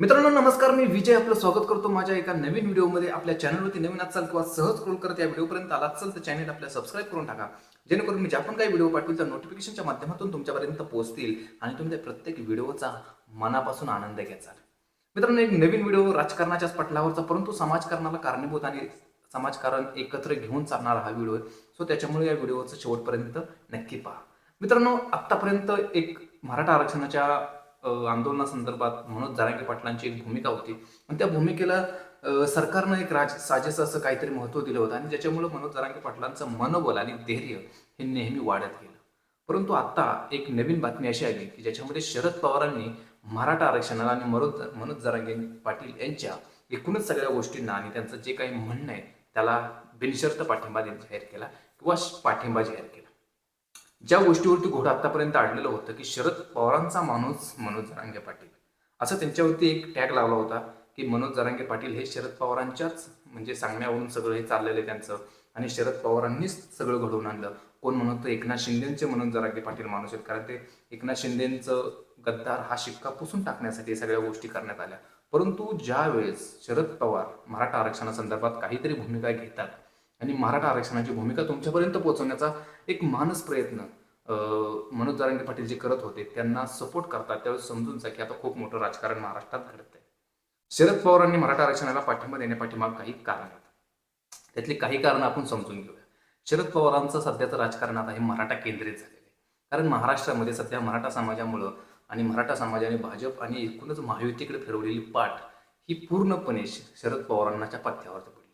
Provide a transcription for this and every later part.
मित्रांनो नमस्कार. मी विजय आपलं स्वागत करतो माझ्या एका नवीन व्हिडिओमध्ये. आपल्या चॅनलवरती नवीन असाल किंवा सहज स्क्रोल करत या व्हिडिओपर्यंत आला असाल तर चॅनल आपल्या सबस्क्राईब करून टाका. जेणेकरून मी ज्या पण काही व्हिडिओ पाठवतील त्या नोटिफिकेशनच्या माध्यमातून तुमच्यापर्यंत पोहोचतील आणि तुम्ही त्या प्रत्येक व्हिडिओचा मनापासून आनंद घ्याचाल मित्रांनो एक नवीन व्हिडिओ राजकारणाच्याच पटलावरचा परंतु समाजकारणाला कारणीभूत आणि समाजकारण एकत्र घेऊन चालणारा हा व्हिडिओ आहे. सो त्याच्यामुळे या व्हिडिओचं शेवटपर्यंत नक्की पहा. मित्रांनो आत्तापर्यंत एक मराठा आरक्षणाच्या आंदोलनासंदर्भात मनोज जारांगे पाटलांची एक भूमिका होती. आणि त्या भूमिकेला सरकारनं एक राज साजेसं असं काहीतरी महत्त्व दिलं होतं आणि ज्याच्यामुळे मनोज जरांगे पाटलांचं मनोबल आणि धैर्य हे नेहमी वाढत गेलं. परंतु आता एक नवीन बातमी अशी आली की ज्याच्यामध्ये शरद पवारांनी मराठा आरक्षणाला आणि मनोज मनोज जरांगे पाटील यांच्या एकूणच सगळ्या गोष्टींना आणि त्यांचं जे काही म्हणणं आहे त्याला बिनशर्त पाठिंबा जाहीर केला किंवा पाठिंबा जाहीर केला. ज्या गोष्टीवरती घोडं आतापर्यंत आढळलेलं होतं की शरद पवारांचा माणूस मनोज जरांगे पाटील. असं त्यांच्यावरती एक टॅग लावला होता की मनोज जरांगे पाटील हे शरद पवारांच्याच म्हणजे सांगण्यावरून सगळं हे चाललेलं आहे त्यांचं. आणि शरद पवारांनीच सगळं घडवून आणलं. कोण म्हणत होतं एकनाथ शिंदेचे म्हणून जरांगे पाटील माणूस आहेत. कारण ते एकनाथ शिंदेचं गद्दार हा शिक्का पुसून टाकण्यासाठी या सगळ्या गोष्टी करण्यात आल्या. परंतु ज्या वेळेस शरद पवार मराठा आरक्षणासंदर्भात काहीतरी भूमिका घेतात आणि मराठा आरक्षणाची भूमिका तुमच्यापर्यंत पोहोचवण्याचा एक मानस प्रयत्न अं, मनोज जारंगे पाटील जे करत होते त्यांना सपोर्ट करतात. त्यावेळेस समजून जा की आता खूप मोठं राजकारण महाराष्ट्रात घडत आहे शरद पवारांनी मराठा आरक्षणाला पाठिंबा देण्यापाठीमाग काही कारण आहेत. त्यातली काही कारण आपण समजून घेऊया. शरद पवारांचं सध्याचं राजकारण आता हे मराठा केंद्रित झालेलं आहे. कारण महाराष्ट्रामध्ये सध्या मराठा समाजामुळं आणि मराठा समाजाने भाजप आणि एकूणच महायुतीकडे फिरवलेली पाठ ही पूर्णपणे शरद पवारांच्या पथ्यावरती पडली.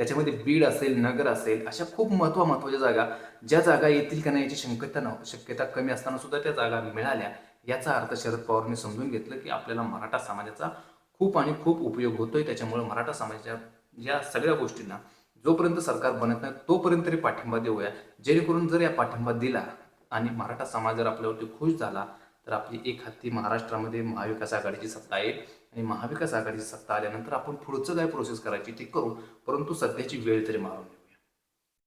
त्याच्यामध्ये बीड असेल नगर असेल अशा खूप महत्त्व महत्त्वाच्या जागा ज्या जागा येतील का नाही याची शंकता न शक्यता कमी असताना सुद्धा त्या जागा मिळाल्या याचा अर्थ शरद पवारांनी समजून घेतलं की आपल्याला मराठा समाजाचा खूप आणि खूप उपयोग होतोय. त्याच्यामुळे मराठा समाजाच्या या सगळ्या गोष्टींना जोपर्यंत सरकार बनत नाही तोपर्यंत तरी पाठिंबा देऊया. जेणेकरून जर या पाठिंबा दिला आणि मराठा समाज जर आपल्यावरती खुश झाला तर आपली एक हत्ती महाराष्ट्रामध्ये महाविकास आघाडीची सत्ता येईल. आणि महाविकास आघाडीची सत्ता आल्यानंतर आपण पुढचं काय प्रोसेस करायची ते करू परंतु सध्याची वेळ तरी मारून घेऊया.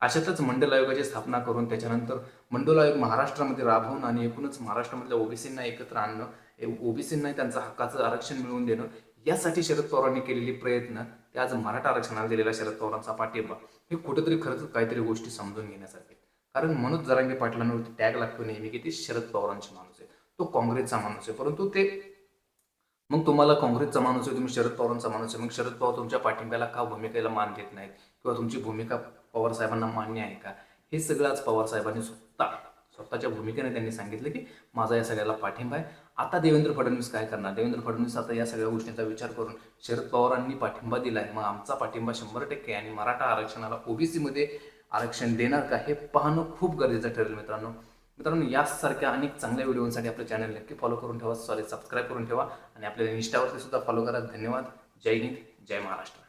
अशातच मंडल आयोगाची स्थापना करून त्याच्यानंतर मंडल आयोग महाराष्ट्रामध्ये राबवून आणि एकूणच महाराष्ट्रामधल्या ओबीसींना एकत्र आणणं ओबीसींना त्यांचा हक्काचं आरक्षण मिळवून देणं यासाठी शरद पवारांनी केलेले प्रयत्न ते आज मराठा आरक्षणाला दिलेला शरद पवारांचा पाठिंबा हे कुठेतरी खरंच काहीतरी गोष्टी समजून घेण्यासारखे. कारण मनोज जरांगे पाटलांवरती टॅग लागतो नेहमी की ते शरद पवारांचे माणूस आहे. तो काँग्रेसचा माणूस आहे परंतु ते मग तुम्हाला काँग्रेसचा माणूस आहे तुम्ही शरद पवारांचा माणूस आहे. मग शरद पवार तुमच्या पाठिंब्याला का भूमिकेला मान देत नाहीत? किंवा तुमची भूमिका पवार साहेबांना मान्य आहे का? हे सगळं आज पवार साहेबांनी स्वतः स्वतःच्या भूमिकेने त्यांनी सांगितलं की माझा या सगळ्याला पाठिंबा आहे. आता देवेंद्र फडणवीस काय करणार? देवेंद्र फडणवीस आता या सगळ्या गोष्टींचा विचार करून शरद पवारांनी पाठिंबा दिलाय. मग आमचा पाठिंबा शंभर टक्के आहे आणि मराठा आरक्षणाला ओबीसीमध्ये आरक्षण देणार का हे पाहणं खूप गरजेचं ठरेल मित्रांनो. मित्रांनो यासारख्या अनेक चांगल्या व्हिडिओसाठी आपलं चॅनल नक्की फॉलो करून ठेवा. सॉरी सबस्क्राईब करून ठेवा. आणि आपल्या इन्स्टावरती सुद्धा फॉलो करा. धन्यवाद. जय हिंद. जय महाराष्ट्र.